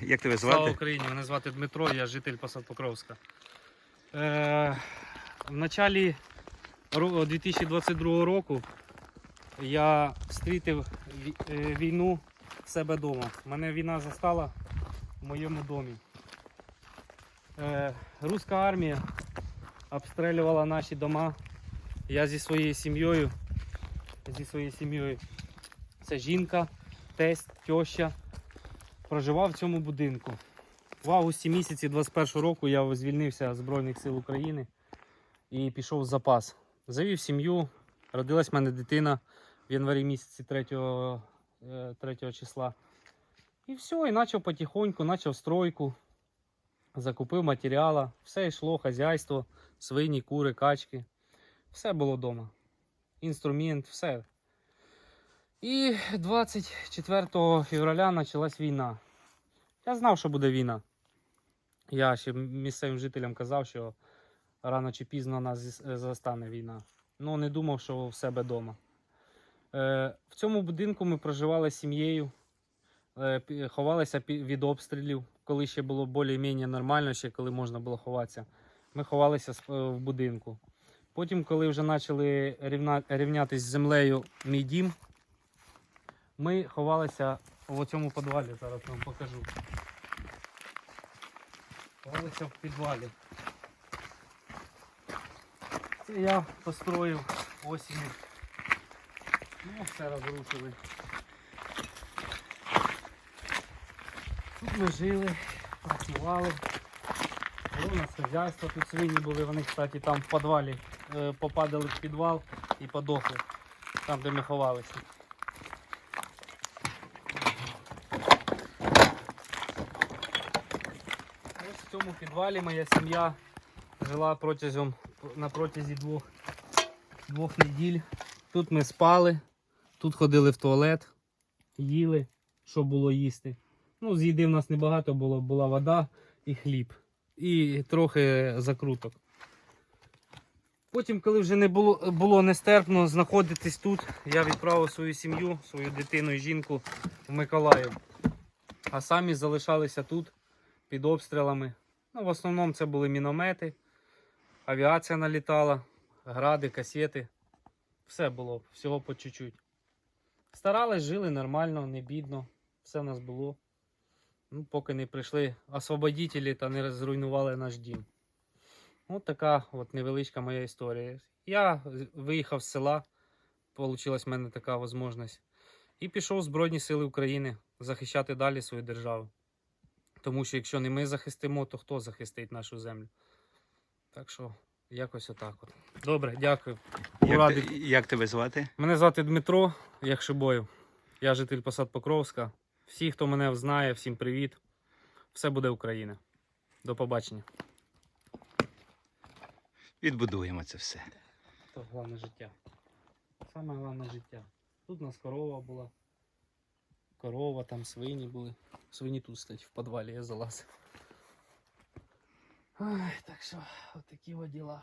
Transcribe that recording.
як тебе Слава? Україні! Мене звати Дмитро, я житель Посад Покровська. Е, в началі 2022 року я встрітив е, війну в себе вдома. Мене війна застала в моєму домі. Е, руська армія обстрілювала наші дома. Я зі своєю сім'єю, зі своєю сім'єю, це жінка, тесть, тьоща, проживав в цьому будинку. В августі місяці 21 року я звільнився з Збройних сил України і пішов в запас. Завів сім'ю, родилась в мене дитина в январі місяці 3, е, 3 числа. І все, і почав потихоньку, почав стройку, закупив матеріала, все йшло, хазяйство, свині, кури, качки. Все було вдома. Інструмент, все. І 24 февраля почалась війна. Я знав, що буде війна. Я ще місцевим жителям казав, що рано чи пізно нас е, застане війна. Ну, не думав, що в себе вдома. Е, в цьому будинку ми проживали з сім'єю, е, ховалися від обстрілів, коли ще було більш-менш нормально, ще коли можна було ховатися. Ми ховалися в будинку. Потім, коли вже почали рівна, рівнятись з землею мій дім, ми ховалися в цьому підвалі, зараз вам покажу. Ховалися в підвалі. Це я построїв осінню. Ну, все розрушили. Тут ми жили, працювали. Було у нас хазяйство, тут свині були, вони, кстати, там в підвалі е, попадали в підвал і подохли. Там, де ми ховалися. Ось в цьому підвалі моя сім'я жила протягом на протязі двох, двох неділь. Тут ми спали, тут ходили в туалет, їли, що було їсти. Ну, з їди в нас небагато було, була вода і хліб. І трохи закруток. Потім, коли вже не було, було нестерпно знаходитись тут, я відправив свою сім'ю, свою дитину і жінку в Миколаїв. А самі залишалися тут під обстрілами. Ну, в основному це були міномети, авіація налітала, гради, касети. Все було, всього по чуть-чуть. Старались, жили нормально, не бідно, все в нас було. Ну, поки не прийшли освободителі та не зруйнували наш дім. Ось така от невеличка моя історія. Я виїхав з села, вийшла в мене така можливість. І пішов в Збройні Сили України захищати далі свою державу. Тому що якщо не ми захистимо, то хто захистить нашу землю? Так що якось отак от. Добре, дякую. Як, радий. те- як тебе звати? Мене звати Дмитро Яхшибоєв. Я житель посад Покровська. Всі, хто мене знає, всім привіт. Все буде Україна. До побачення. Відбудуємо це все. Це головне життя. Саме головне життя. Тут у нас корова була. Корова, там свині були. Свині тут стоять в підвалі, я залазив. Ой, так що, отакі от діла.